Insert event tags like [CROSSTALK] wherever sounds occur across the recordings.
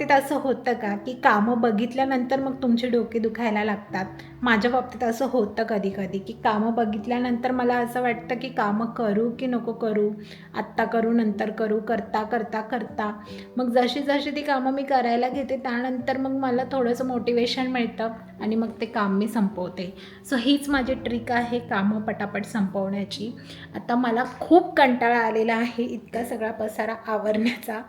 बाबतीत असं होतं का? की कामं बघितल्यानंतर मग तुमचे डोके दुखायला लागतात? माझ्या बाबतीत असं होतं कधी कधी की कामं बघितल्यानंतर मला असं वाटतं की कामं करू की नको करू? आत्ता करू नंतर करू करता करता करता. मग जशी जशी ती कामं मी करायला घेते त्यानंतर मग मला थोडंसं मोटिवेशन मिळतं आणि मग ते काम मी संपवते. सो हीच माझी ट्रिक आहे कामं पटापट संपवण्याची. आता मला खूप कंटाळा आलेला आहे इतका सगळा पसारा आवरण्याचा.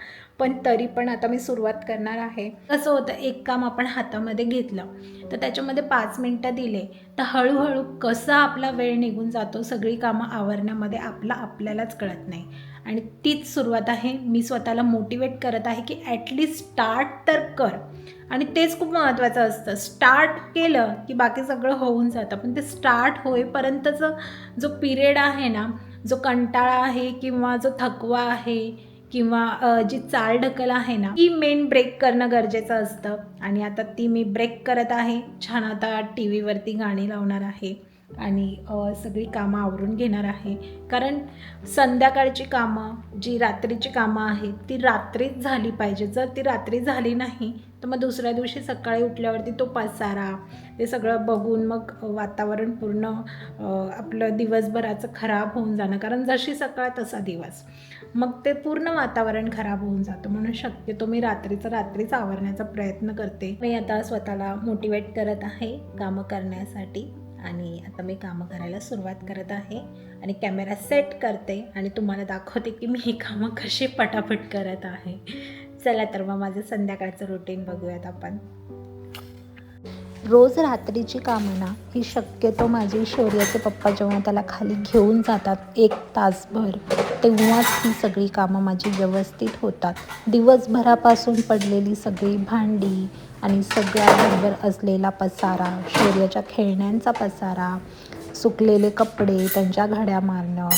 पण तरी पण आता मी सुरुवात करणार आहे. कसं होतं एक काम आपण हातामध्ये घेतलं. तर त्याच्यामध्ये पाच मिनटं दिले. तर हळूहळू कसा आपला वेळ निघून जातो सगळी कामं आवरण्यामध्ये आपला आपल्यालाच कळत नाही. आणि तीच सुरुवात आहे. मी स्वतःला मोटिवेट करत आहे की ॲटलिस्ट स्टार्ट तर कर. आणि तेच खूप महत्त्वाचं असतं. स्टार्ट केलं की बाकी सगळं होऊन जातं. पण ते स्टार्ट होईपर्यंतचं जो पिरियड आहे ना जो कंटाळा आहे किंवा जो थकवा आहे किंवा जी चाल ढकल आहे ना ती मेन ब्रेक करणं गरजेचं असतं. आणि आता ती मी ब्रेक करत आहे. छान आता टी व्हीवरती गाणी लावणार आहे. आणि सगळी कामं आवरून घेणार आहे. कारण संध्याकाळची कामं जी रात्रीची कामं आहेत ती रात्रीच झाली पाहिजे. जर ती रात्री झाली नाही तर मग दुसऱ्या दिवशी सकाळी उठल्यावरती तो पसारा ते सगळं बघून मग वातावरण पूर्ण आपलं दिवसभराचं खराब होऊन जाणं. कारण जशी सकाळ तसा दिवस. मग ते पूर्ण वातावरण खराब होऊन जातं. म्हणून शक्यतो मी रात्रीचं रात्रीच आवरण्याचा प्रयत्न करते. मी आता स्वतःला मोटिवेट करत आहे कामं करण्यासाठी. आणि आता मी कामं करायला सुरुवात करत आहे आणि कॅमेरा सेट करते आणि तुम्हाला दाखवते की मी ही कामं कशी पटापट करत आहे. चला तर मग माझं संध्याकाळचं रुटीन बघूयात आपण. रोज रात्रीची कामं ना ही शक्यतो माझी शौर्याचे पप्पा जेव्हा त्याला खाली घेऊन जातात एक तासभर तेव्हाच ही सगळी कामं माझी व्यवस्थित होतात. दिवसभरापासून पडलेली सगळी भांडी आणि सगळ्याबरोबर असलेला पसारा शौर्याच्या खेळण्यांचा पसारा सुकलेले कपडे त्यांच्या घड्या मारणं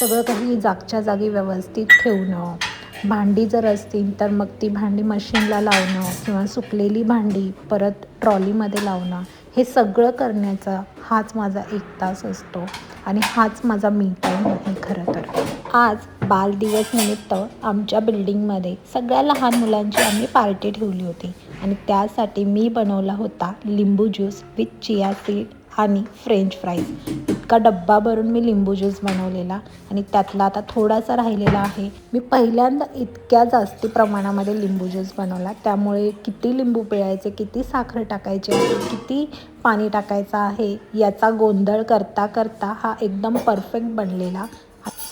सगळं काही जागच्या जागी व्यवस्थित ठेवणं. भांडी जर असतील तर मग ती भांडी मशीनला लावणं किंवा सुकलेली भांडी परत ट्रॉलीमध्ये लावणं. हे सगळं करण्याचा हाच माझा एक तास असतो आणि हाच माझा मी टाईम आहे खरं तर. आज बालदिवस निमित्त आमच्या बिल्डिंगमध्ये सगळ्या लहान मुलांची आम्ही पार्टी ठेवली होती. आणि त्यासाठी मी बनवला होता लिंबू ज्यूस विथ चिया सीड आणि फ्रेंच फ्राईज इतका डब्बा भरून मी लिंबू ज्यूस बनवलेला आणि त्यातला आता थोडासा राहिलेला आहे. मी पहिल्यांदा इतक्या जास्ती प्रमाणामध्ये लिंबू ज्यूस बनवला. त्यामुळे किती लिंबू पिळायचे किती साखर टाकायची आहे किती पाणी टाकायचं आहे याचा गोंधळ करता करता हा एकदम परफेक्ट बनलेला.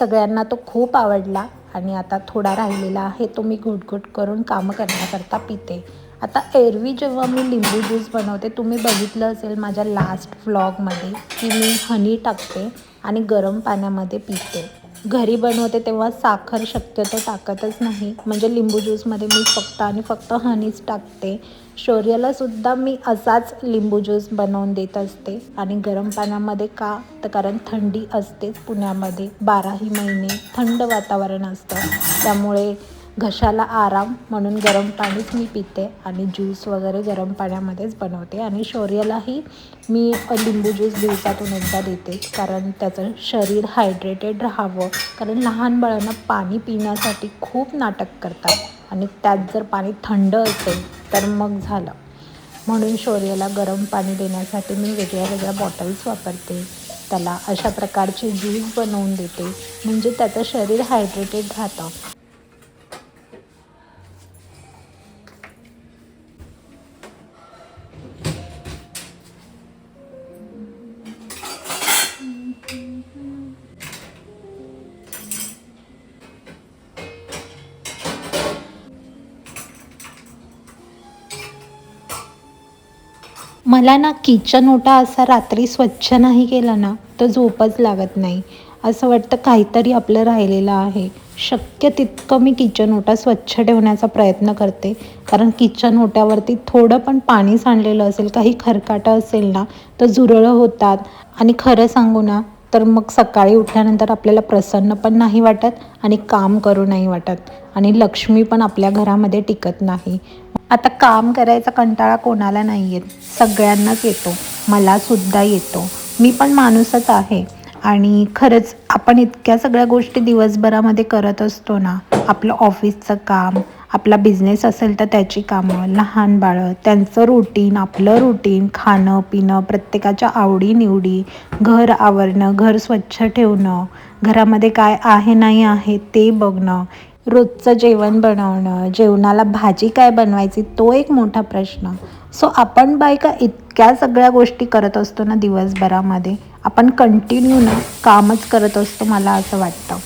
सगळ्यांना तो खूप आवडला आणि आता थोडा राहिलेला आहे तो मी घुटघुट करून कामं करण्याकरता पिते. आता एरवी जेव्हा मी लिंबू ज्यूस बनवते तुम्ही बघितलं असेल माझ्या लास्ट व्लॉगमध्ये की मी हनी टाकते आणि गरम पाण्यामध्ये पिते. घरी बनवते तेव्हा साखर शक्यतो टाकतच नाही. म्हणजे लिंबू ज्यूसमध्ये मी फक्त आणि फक्त हनीच टाकते. शौर्यालासुद्धा मी असाच लिंबू ज्यूस बनवून देत असते. आणि गरम पाण्यामध्ये का? तर कारण थंडी असतेच पुण्यामध्ये. बाराही महिने थंड वातावरण असतं. त्यामुळे घशाला आराम म्हणून गरम पाणीच मी पिते आणि ज्यूस वगैरे गरम पाण्यामध्येच बनवते. आणि शौर्यालाही मी लिंबू ज्यूस दिवसातून एकदा देते कारण त्याचं शरीर हायड्रेटेड राहावं. कारण लहान बाळांना पाणी पिण्यासाठी खूप नाटक करतात आणि त्यात जर पाणी थंड असेल तर मग झालं. म्हणून शौर्याला गरम पाणी देण्यासाठी मी वेगळ्या वेगळ्या बॉटल्स वापरते. त्याला अशा प्रकारचे ज्यूस बनवून देते. म्हणजे त्याचं शरीर हायड्रेटेड राहतं. मला ना किचन ओटा असा रात्री स्वच्छ नाही केला ना तर झोपच लागत नाही. असं वाटतं काहीतरी आपलं राहिलेलं आहे. शक्य तितकं मी किचन ओटा स्वच्छ ठेवण्याचा प्रयत्न करते. कारण किचन ओट्यावरती थोडं पण पाणी सांडलेलं असेल काही खरकाटं असेल ना तर झुरळं होतात. आणि खरं सांगू ना तर मग सकाळी उठल्यानंतर आपल्याला प्रसन्न पण नाही वाटत आणि काम करू नाही वाटत. आणि लक्ष्मी पण आपल्या घरामध्ये टिकत नाही. आता काम करायचा कंटाळा कोणाला नाही येत सगळ्यांनाच येतो. मला सुद्धा येतो. मी पण माणूसच आहे. आणि खरंच आपण इतक्या सगळ्या गोष्टी दिवसभरामध्ये करत असतो ना आपलं ऑफिसचं काम आपला बिझनेस असेल तर त्याची कामं लहान बाळं त्यांचं रुटीन आपलं रुटीन खाणं पिणं प्रत्येकाच्या आवडीनिवडी घर आवरणं घर स्वच्छ ठेवणं घरामध्ये काय आहे नाही आहे ते बघणं रोजचं जेवण बनवणं जेवणाला भाजी काय बनवायची तो एक मोठा प्रश्न. सो आपण बायका इतक्या सगळ्या गोष्टी करत असतो ना दिवसभरामध्ये आपण कंटिन्यू ना कामच करत असतो मला असं वाटतं.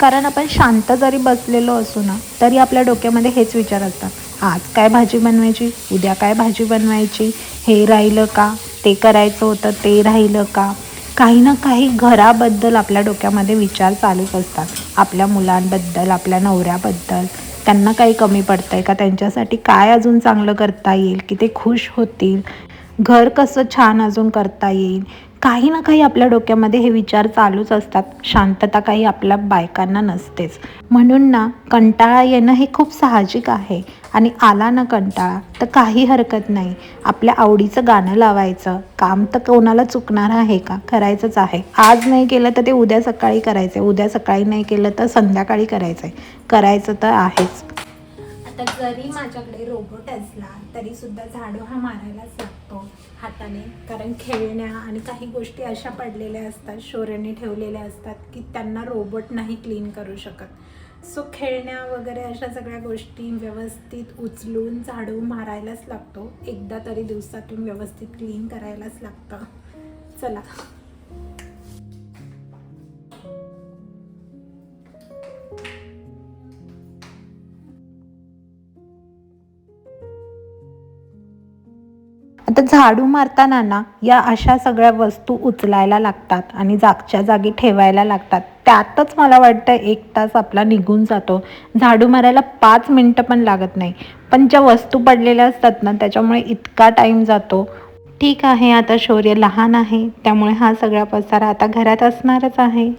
कारण आपण शांत जरी बसलेलो असू ना तरी आपल्या डोक्यामध्ये हेच विचार असतात. आज काय भाजी बनवायची? उद्या काय भाजी बनवायची? हे राहिलं का? ते करायचं होतं ते राहिलं का? काही ना काही घराबद्दल आपल्या डोक्यामध्ये विचार चालूच असतात. आपल्या मुलांबद्दल आपल्या नवऱ्याबद्दल. त्यांना काही कमी पडतं आहे का? त्यांच्यासाठी काय अजून चांगलं करता येईल? की ते खुश होतील? घर कसं छान अजून करता येईल? काही ना काही आपल्या डोक्यामध्ये हे विचार चालूच असतात. शांतता काही आपल्या बायकांना नसतेच. म्हणून ना कंटाळा येणं हे खूप साहजिक आहे. आणि आला ना कंटाळा तर काही हरकत नाही. आपल्या आवडीचं गाणं लावायचं. काम तर कोणाला चुकणार आहे का? करायचंच आहे. आज नाही केलं तर ते उद्या सकाळी करायचं उद्या सकाळी नाही केलं तर संध्याकाळी करायचं आहे करायचं तर आहेच. आता जरी माझ्याकडे रोबोट असला तरी सुद्धा झाडू हा मारायलाच लागतो. हाताने. कारण खेळण्या आणि काही गोष्टी अशा पडलेल्या असतात शोऱ्याने ठेवलेल्या असतात की त्यांना रोबोट नाही क्लीन करू शकत. सो खेळण्या वगैरे अशा सगळ्या गोष्टी व्यवस्थित उचलून झाडू मारायलाच लागतो. एकदा तरी दिवसातून व्यवस्थित क्लीन करायलाच लागतं. चला. आता झाडू मारताना ना या अशा सगळ्या वस्तू उचलायला लागतात आणि जागच्या जागी ठेवायला लागतात. त्यातच मला वाटतं एक तास आपला निघून जातो. झाडू मारायला पाच मिनटं पण लागत नाही. पण ज्या वस्तू पडलेल्या असतात ना त्याच्यामुळे इतका टाईम जातो. ठीक आहे आता शौर्य लहान आहे. त्यामुळे हा सगळा पसारा आता घरात असणारच आहे.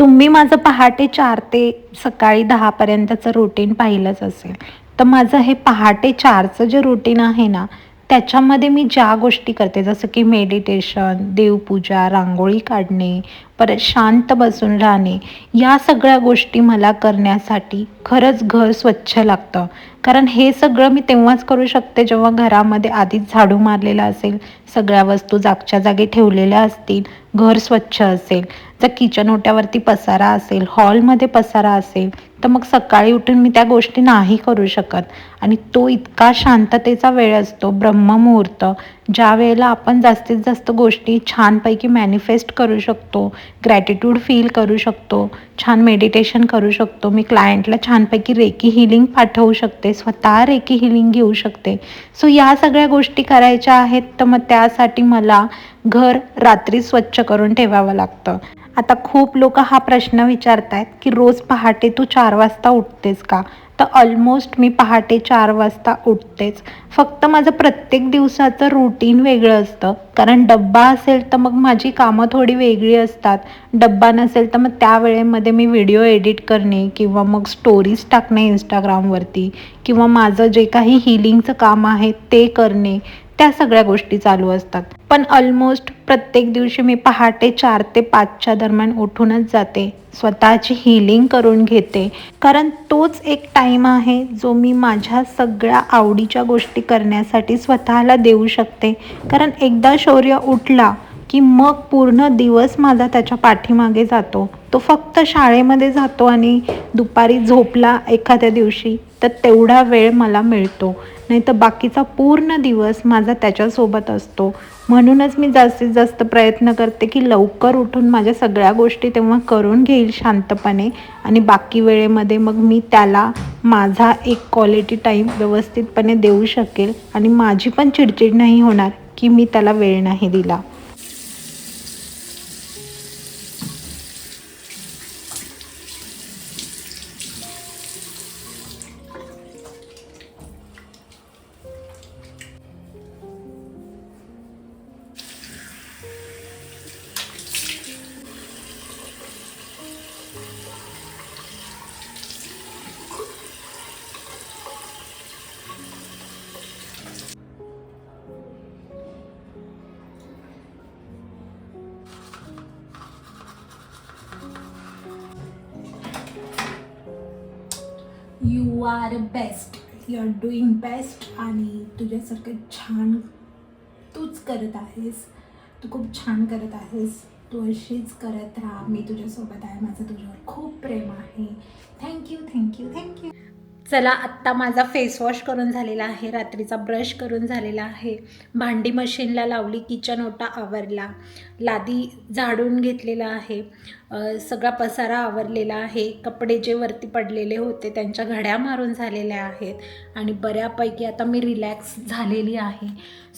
तुम्ही माझं पहाटे चार ते सकाळी दहापर्यंतचं रुटीन पाहिलंच असेल. तर माझं हे पहाटे चारचं जे रुटीन आहे ना त्याच्यामध्ये मी ज्या गोष्टी करते जसं की मेडिटेशन देवपूजा रांगोळी काढणे परत शांत बसून राहणे. या सगळ्या गोष्टी मला करण्यासाठी खरंच घर स्वच्छ लागतं. कारण हे सगळं मी तेव्हाच करू शकते जेव्हा घरामध्ये आधीच झाडू मारलेला असेल सगळ्या वस्तू जागच्या जागी ठेवलेल्या असतील घर स्वच्छ असेल. जर किचन ओट्यावरती पसारा असेल हॉलमध्ये पसारा असेल तर मग सकाळी उठून मी त्या गोष्टी नाही करू शकत. आणि तो इतका शांततेचा वेळ असतो ब्रह्ममुहूर्त. ज्या वेळेला आपण जास्तीत जास्त गोष्टी छानपैकी मॅनिफेस्ट करू शकतो ग्रॅटिट्यूड फील करू शकतो छान मेडिटेशन करू शकतो. मी क्लायंटला छानपैकी रेकी हिलिंग पाठवू शकते स्वतः रेकी हिलिंग घेऊ शकते. सो या सगळ्या गोष्टी करायच्या आहेत तर मग त्यासाठी मला घर रात्री स्वच्छ करून ठेवावं लागतं. आता खूप लोक हा प्रश्न विचारत आहेत की रोज पहाटे तू चार वाजता उठतेस का? तर ऑलमोस्ट मी पहाटे चार वाजता उठतेच. फक्त माझं प्रत्येक दिवसाचं रुटीन वेगळं असतं. कारण डब्बा असेल तर मग माझी कामं थोडी वेगळी असतात. डब्बा नसेल तर मग त्या वेळेमध्ये मी व्हिडिओ एडिट करणे किंवा मग स्टोरीज टाकणे इंस्टाग्रामवरती किंवा माझं जे काही हिलिंगचं काम आहे ते करणे. त्या सगळ्या गोष्टी चालू असतात. पण ऑलमोस्ट प्रत्येक दिवशी मी पहाटे चार ते पाचच्या दरम्यान उठूनच जाते. स्वतःची हिलिंग करून घेते. कारण तोच एक टाईम आहे जो मी माझ्या सगळ्या आवडीच्या गोष्टी करण्यासाठी स्वतःला देऊ शकते. कारण एकदा शौर्य उठला की मग पूर्ण दिवस माझा त्याच्या पाठीमागे जातो. तो फक्त शाळेमध्ये जातो आणि दुपारी झोपला एखाद्या दिवशी तर तेवढा वेळ मला मिळतो. नाही तर बाकीचा पूर्ण दिवस माझा त्याच्यासोबत असतो. म्हणूनच मी जास्तीत जास्त प्रयत्न करते की लवकर उठून माझ्या सगळ्या गोष्टी तेव्हा करून घेईल शांतपणे. आणि बाकी वेळेमध्ये मग मी त्याला माझा एक क्वालिटी टाईम व्यवस्थितपणे देऊ शकेल. आणि माझी पण चिडचिड नाही होणार की मी त्याला वेळ नाही दिला. You are best you are doing best आणि तुझ्यासारखं छान तूच करत आहेस. तू खूप छान करत आहेस. तू अशीच करत राहा. मी तुझ्यासोबत आहे. माझं तुझ्यावर खूप प्रेम आहे. थँक्यू थँक्यू थँक्यू चला आत्ता माझा फेसवॉश करून झालेला आहे. रात्रीचा ब्रश करून झालेला आहे. भांडी मशीनला लावली. किचन ओटा आवरला. लादी झाडून घेतलेला आहे. सगळा पसारा आवरलेला आहे. कपडे जे वरती पडलेले होते त्यांच्या घड्या मारून झालेल्या आहेत आणि बऱ्यापैकी आता मी रिलॅक्स झालेली आहे.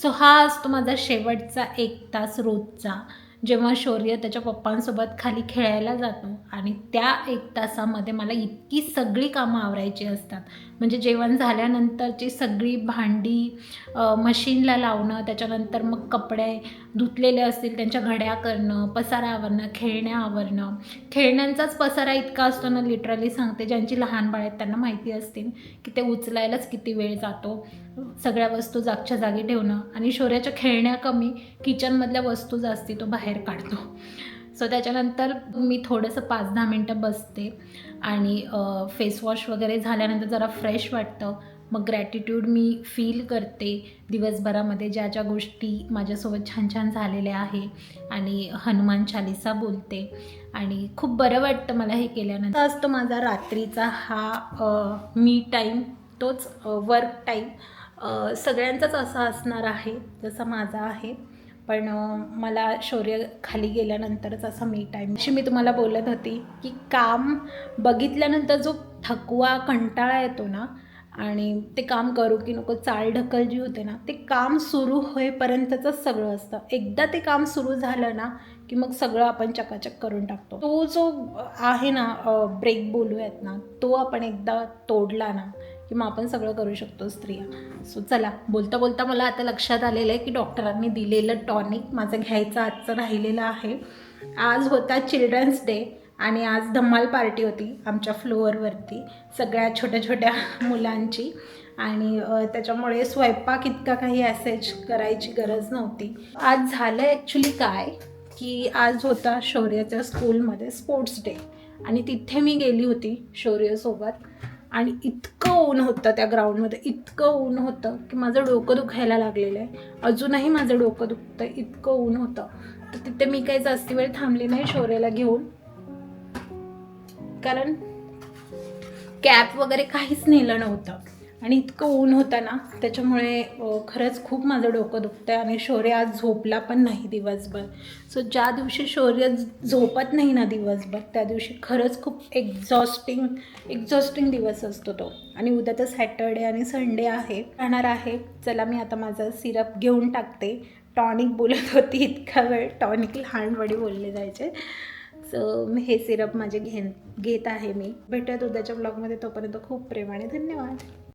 सो हा असतो माझा शेवटचा एक तास रोजचा. जेव्हा शौर्य त्याच्या पप्पांसोबत खाली खेळायला जातो आणि त्या एक तासामध्ये मला इतकी सगळी कामं आवरायची असतात. म्हणजे जेवण झाल्यानंतरची सगळी भांडी मशीनला लावणं त्याच्यानंतर मग कपडे धुतलेले असतील त्यांच्या घड्या करणं पसारा आवरणं खेळण्या आवरणं. खेळण्यांचाच पसारा इतका असतो ना लिटरली सांगते ज्यांची लहान बाळ आहेत त्यांना माहिती असतील की ते उचलायलाच किती वेळ जातो. सगळ्या वस्तू जागच्या जागी ठेवणं आणि शौर्याच्या खेळण्या कमी किचनमधल्या वस्तू जास्ती तो बाहेर काढतो. सो त्याच्यानंतर मी थोडंसं पाच दहा मिनटं बसते आणि फेसवॉश वगैरे झाल्यानंतर जरा फ्रेश वाटतं. मग ग्रॅटिट्यूड मी फील करते दिवसभरामध्ये ज्या ज्या गोष्टी माझ्यासोबत छान छान झालेल्या आहे आणि हनुमान चालिसा बोलते. आणि खूप बरं वाटतं मला हे केल्यानंतर. असतो माझा रात्रीचा हा मी टाईम तोच वर्क टाईम सगळ्यांचाच असा असणार आहे जसा माझा आहे. पण मला शौर्य खाली गेल्यानंतरच असा मी टाईम अशी मी तुम्हाला बोलत होती की काम बघितल्यानंतर जो थकवा कंटाळा येतो ना आणि ते काम करू की नको चालढकल जी होते ना ते काम सुरू होईपर्यंतच सगळं असतं. एकदा ते काम सुरू झालं ना की मग सगळं आपण चकाचक करून टाकतो. तो जो आहे ना ब्रेक बोलूयात ना तो आपण एकदा तोडला ना की मग आपण सगळं करू शकतो स्त्रिया. सो चला बोलता बोलता मला आता लक्षात आलेलं आहे की डॉक्टरांनी दिलेलं टॉनिक माझं घ्यायचं आजचं राहिलेलं आहे. आज होता चिल्ड्रन्स डे. आणि आज धम्माल पार्टी होती आमच्या फ्लोअरवरती सगळ्या छोट्या छोट्या [LAUGHS] मुलांची. आणि त्याच्यामुळे स्वयंपाक इतका काही ॲसेज करायची गरज नव्हती. आज झालं ॲक्च्युली काय की आज होता शौर्याच्या स्कूलमध्ये स्पोर्ट्स डे आणि तिथे मी गेली होती शौर्यसोबत. आणि इतकं ऊन होतं त्या ग्राउंडमध्ये इतकं ऊन होतं की माझं डोकं दुखायला लागलेलं आहे. अजूनही माझं डोकं दुखतं इतकं ऊन होतं. तर तिथे मी काही जास्ती वेळ थांबली नाही शौर्याला घेऊन. कारण कॅप वगैरे काहीच नेलं नव्हतं. आणि इतकं ऊन होतं ना त्याच्यामुळे खरंच खूप माझं डोकं दुखतं आणि शौर्य आज झोपला पण नाही दिवसभर. सो ज्या दिवशी शौर्य झोपत नाही ना दिवसभर त्या दिवशी खरंच खूप एक्झॉस्टिंग एक्झॉस्टिंग दिवस असतो तो. आणि उद्या तर सॅटर्डे आणि संडे आहे. राहणार आहे. चला मी आता माझा सिरप घेऊन टाकते. टॉनिक बोलत होती इतका वेळ. टॉनिक लहानपणी बोलले जायचे. हे सिरप माझे घेन घेत आहे मी. भेटत उद्याच्या ब्लॉगमध्ये. तोपर्यंत खूप प्रेमाने धन्यवाद.